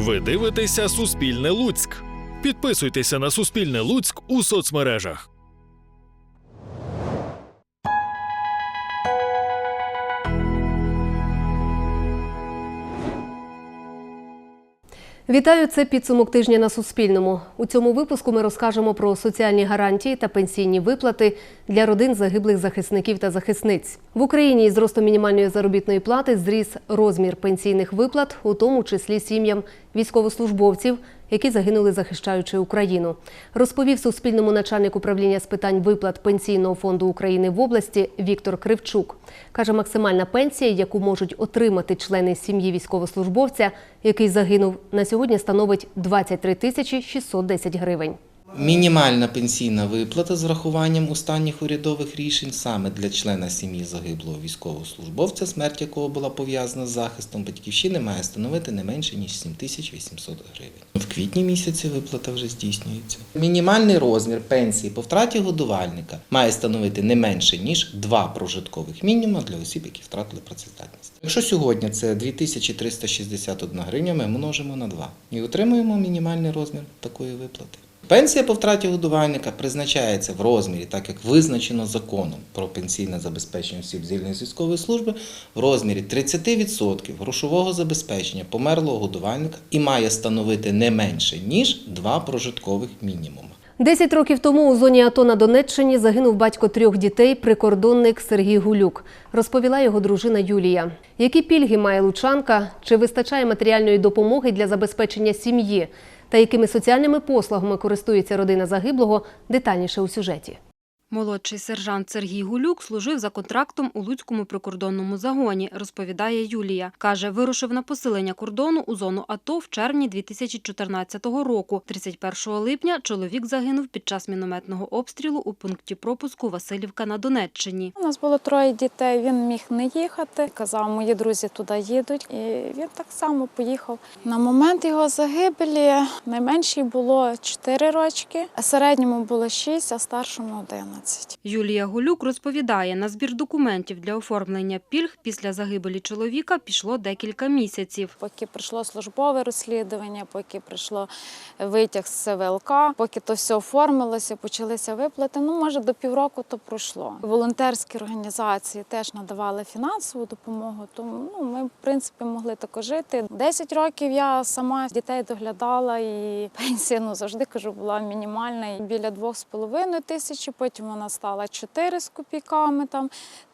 Ви дивитеся Суспільне Луцьк. Підписуйтеся на Суспільне Луцьк у соцмережах. Вітаю, це підсумок тижня на Суспільному. У цьому випуску ми розкажемо про соціальні гарантії та пенсійні виплати для родин загиблих захисників та захисниць. В Україні із ростом мінімальної заробітної плати зріс розмір пенсійних виплат, у тому числі сім'ям військовослужбовців, які загинули захищаючи Україну. Розповів Суспільному начальник управління з питань виплат Пенсійного фонду України в області Віктор Кривчук. Каже, максимальна пенсія, яку можуть отримати члени сім'ї військовослужбовця, який загинув, на сьогодні становить 23 тисячі 610 гривень. Мінімальна пенсійна виплата з врахуванням останніх урядових рішень саме для члена сім'ї загиблого військовослужбовця, смерть якого була пов'язана з захистом батьківщини, має становити не менше ніж 7800 гривень. В квітні місяці виплата вже здійснюється. Мінімальний розмір пенсії по втраті годувальника має становити не менше ніж два прожиткових мінімума для осіб, які втратили працездатність. Якщо сьогодні це 2361 гривня, ми множимо на 2 і отримуємо мінімальний розмір такої виплати. Пенсія по втраті годувальника призначається в розмірі, так як визначено законом про пенсійне забезпечення осіб звільнених з військової служби, в розмірі 30% грошового забезпечення померлого годувальника і має становити не менше ніж два прожиткових мінімуми. Десять років тому у зоні АТО на Донеччині загинув батько трьох дітей, прикордонник Сергій Гулюк. Розповіла його дружина Юлія. Які пільги має лучанка? Чи вистачає матеріальної допомоги для забезпечення сім'ї? Та якими соціальними послугами користується родина загиблого? Детальніше у сюжеті. Молодший сержант Сергій Гулюк служив за контрактом у Луцькому прикордонному загоні, розповідає Юлія. Каже, вирушив на посилення кордону у зону АТО в червні 2014 року. 31 липня чоловік загинув під час мінометного обстрілу у пункті пропуску Васильівка на Донеччині. У нас було троє дітей. Він міг не їхати. Казав, мої друзі туди їдуть. І він так само поїхав. На момент його загибелі найменшій було 4 рочки, а середньому було 6, а старшому 11. Юлія Гулюк розповідає, на збір документів для оформлення пільг після загибелі чоловіка пішло декілька місяців. Поки прийшло службове розслідування, поки прийшло витяг з ЦВЛК, поки то все оформилося, почалися виплати. Ну, може, до півроку то пройшло. Волонтерські організації теж надавали фінансову допомогу, тому ну, ми, в принципі, могли тако жити. Десять років я сама дітей доглядала, і пенсія ну, завжди кажу, була мінімальна. Біля двох з половиною тисячі, потім вона стала 4 з копійками там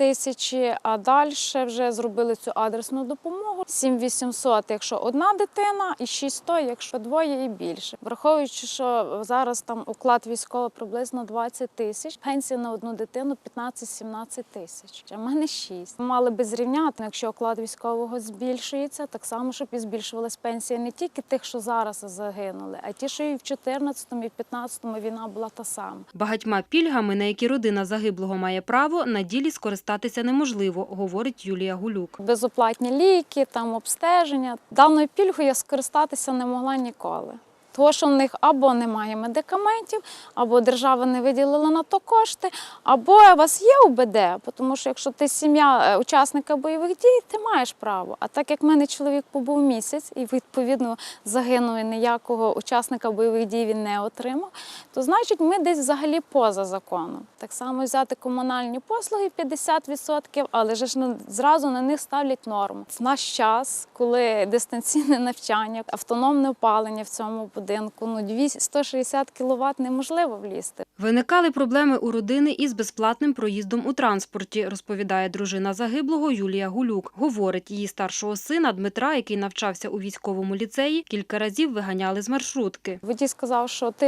тисячі, а далі вже зробили цю адресну допомогу. 7800, якщо одна дитина, і 600, якщо двоє і більше. Враховуючи, що зараз там уклад військовий приблизно 20 тисяч, пенсія на одну дитину 15-17 тисяч. А в мене 6. Мали би зрівняти, якщо оклад військового збільшується, так само, щоб і збільшувалась пенсія не тільки тих, що зараз загинули, а ті, що і в 14-му, і в 15-му війна була та сама. Багатьма пільгами, на які родина загиблого має право, на ділі скористатися неможливо, говорить Юлія Гулюк. Безоплатні ліки, там обстеження. Даною пільгою я скористатися не могла ніколи. Тому що в них або немає медикаментів, або держава не виділила на то кошти, або у вас є УБД, тому що якщо ти сім'я е, учасника бойових дій, ти маєш право. А так як в мене чоловік побув місяць і відповідно загинув і ніякого учасника бойових дій він не отримав, то значить ми десь взагалі поза законом. Так само взяти комунальні послуги 50%, але ж зразу на них ставлять норму. В наш час, коли дистанційне навчання, автономне опалення в цьому будинку, ну 200 160 кВт неможливо влізти. Виникали проблеми у родини із безплатним проїздом у транспорті, розповідає дружина загиблого Юлія Гулюк. Говорить, її старшого сина Дмитра, який навчався у військовому ліцеї, кілька разів виганяли з маршрутки. Водій сказав, що ти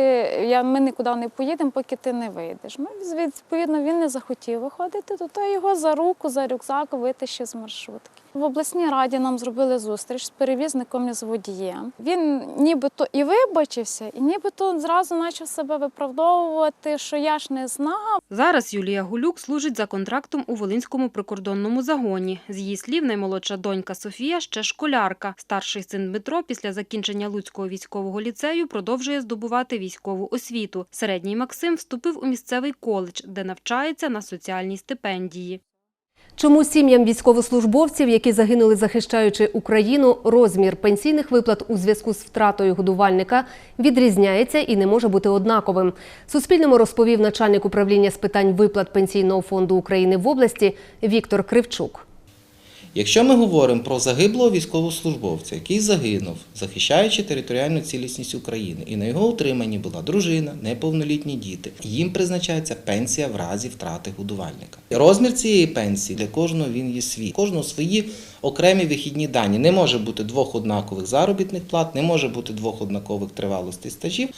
я ми нікуди не поїдемо, поки ти не вийдеш. Ну, відповідно, він не захотів виходити, то його за руку, за рюкзак витащив з маршрутки. В обласній раді нам зробили зустріч з перевізником і з водієм. Він нібито і вибачився, і нібито зразу почав себе виправдовувати, що я ж не знав. Зараз Юлія Гулюк служить за контрактом у Волинському прикордонному загоні. З її слів, наймолодша донька Софія ще школярка. Старший син Дмитро після закінчення Луцького військового ліцею продовжує здобувати військову освіту. Середній Максим вступив у місцевий коледж, де навчається на соціальній стипендії. Чому сім'ям військовослужбовців, які загинули захищаючи Україну, розмір пенсійних виплат у зв'язку з втратою годувальника відрізняється і не може бути однаковим? Суспільному розповів начальник управління з питань виплат Пенсійного фонду України в області Віктор Кривчук. Якщо ми говоримо про загиблого військовослужбовця, який загинув, захищаючи територіальну цілісність України, і на його утриманні була дружина, неповнолітні діти, їм призначається пенсія в разі втрати годувальника. Розмір цієї пенсії для кожного він є свій. Кожного свої окремі вихідні дані. Не може бути двох однакових заробітних плат, не може бути двох однакових тривалостей стажів.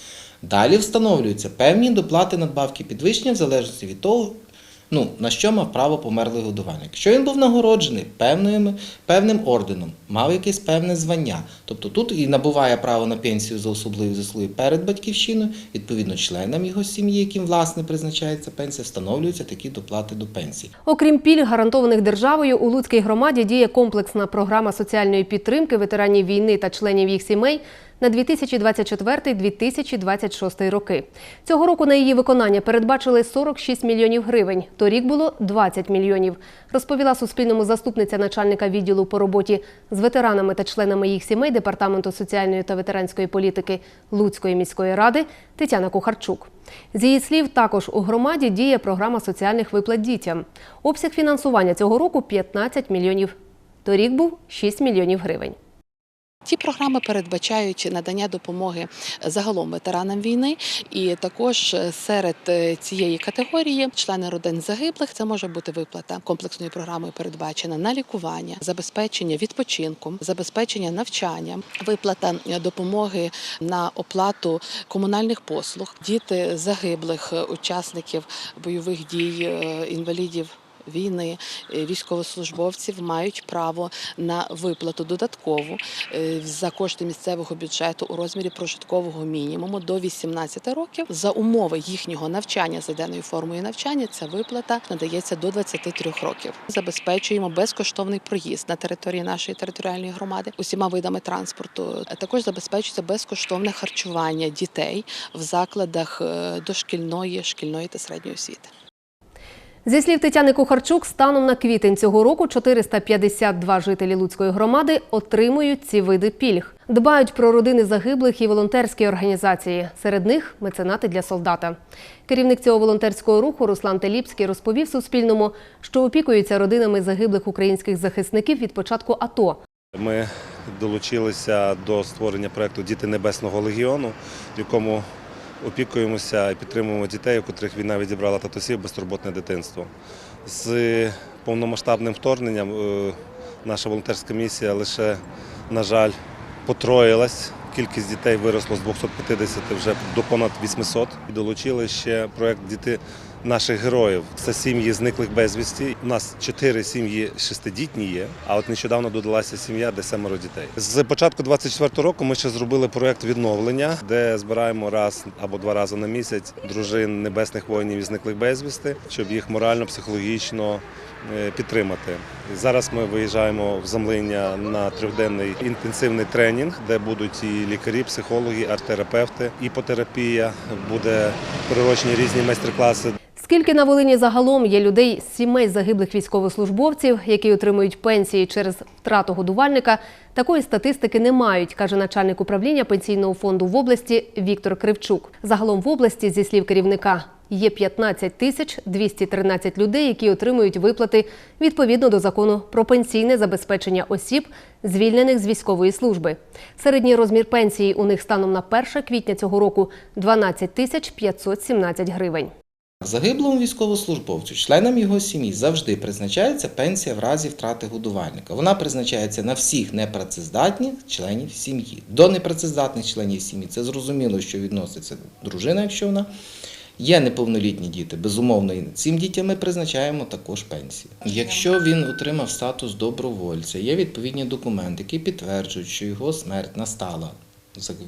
Далі встановлюються певні доплати надбавки підвищення в залежності від того, ну, на що мав право померлий годувальник. Якщо він був нагороджений певним, певним орденом, мав якесь певне звання, тобто тут і набуває право на пенсію за особливі заслуги перед батьківщиною, відповідно, членам його сім'ї, яким власне призначається пенсія, встановлюються такі доплати до пенсії. Окрім пільг, гарантованих державою, у Луцькій громаді діє комплексна програма соціальної підтримки ветеранів війни та членів їх сімей на 2024-2026 роки. Цього року на її виконання передбачили 46 мільйонів гривень. Торік було 20 мільйонів. Розповіла Суспільному заступниця начальника відділу по роботі з ветеранами та членами їх сімей Департаменту соціальної та ветеранської політики Луцької міської ради Тетяна Кухарчук. З її слів, також у громаді діє програма соціальних виплат дітям. Обсяг фінансування цього року 15 мільйонів. Торік був 6 мільйонів гривень. Ці програми передбачають надання допомоги загалом ветеранам війни, і також серед е, цієї категорії члени родин загиблих це може бути виплата комплексної програми, передбачена на лікування, забезпечення відпочинку, забезпечення навчання, виплата е, допомоги на оплату комунальних послуг, діти загиблих е, учасників бойових дій, е, інвалідів війни е, військовослужбовців мають право на виплату додаткову е, за кошти місцевого бюджету у розмірі прожиткового мінімуму до 18 років. За умови їхнього навчання за денною формою навчання ця виплата надається до 23 років. Забезпечуємо безкоштовний проїзд на території нашої територіальної громади усіма видами транспорту. Також забезпечується безкоштовне харчування дітей в закладах е, дошкільної, шкільної та середньої освіти. Зі слів Тетяни Кухарчук, станом на квітень цього року 452 жителі Луцької громади отримують ці види пільг. Дбають про родини загиблих і волонтерські організації. Серед них меценати для солдата. Керівник цього волонтерського руху Руслан Теліпський розповів Суспільному, що опікується родинами загиблих українських захисників від початку АТО. Ми долучилися до створення проєкту Діти Небесного Легіону, в якому опікуємося і підтримуємо дітей, у котрих війна відібрала татусів безтурботне дитинство. З повномасштабним вторгненням е, наша волонтерська місія лише, на жаль, потроїлась. Кількість дітей виросла з 250 вже до понад 800. І долучили ще проєкт Діти наших героїв. Це сім'ї зниклих безвісті. У нас чотири сім'ї шестидітні є, а от нещодавно додалася сім'я, де семеро дітей. З початку 24 року ми ще зробили проєкт відновлення, де збираємо раз або два рази на місяць дружин небесних воїнів і зниклих безвісти, щоб їх морально, психологічно е, підтримати. Зараз ми виїжджаємо в замлиння на трьохденний інтенсивний тренінг, де будуть і лікарі, психологи, арт-терапевти, іпотерапія, буде прирочні різні майстер-класи. Скільки на Волині загалом є людей з сімей загиблих військовослужбовців, які отримують пенсії через втрату годувальника, такої статистики не мають, каже начальник управління пенсійного фонду в області Віктор Кривчук. Загалом в області, зі слів керівника, є 15 тисяч 213 людей, які отримують виплати відповідно до закону про пенсійне забезпечення осіб, звільнених з військової служби. Середній розмір пенсії у них станом на 1 квітня цього року 12 тисяч 517 гривень. Загиблому військовослужбовцю, членам його сім'ї завжди призначається пенсія в разі втрати годувальника. Вона призначається на всіх непрацездатних членів сім'ї. До непрацездатних членів сім'ї це зрозуміло, що відноситься дружина, якщо вона є неповнолітні діти. Безумовно, і цим дітям ми призначаємо також пенсію. Якщо він отримав статус добровольця, є відповідні документи, які підтверджують, що його смерть настала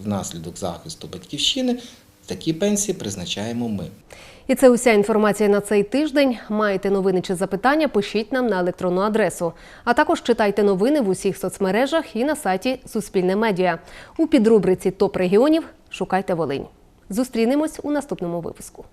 внаслідок захисту батьківщини. Такі пенсії призначаємо ми. І це уся інформація на цей тиждень. Маєте новини чи запитання? Пишіть нам на електронну адресу. А також читайте новини в усіх соцмережах і на сайті Суспільне Медіа. У підрубриці Топ регіонів шукайте Волинь. Зустрінемось у наступному випуску.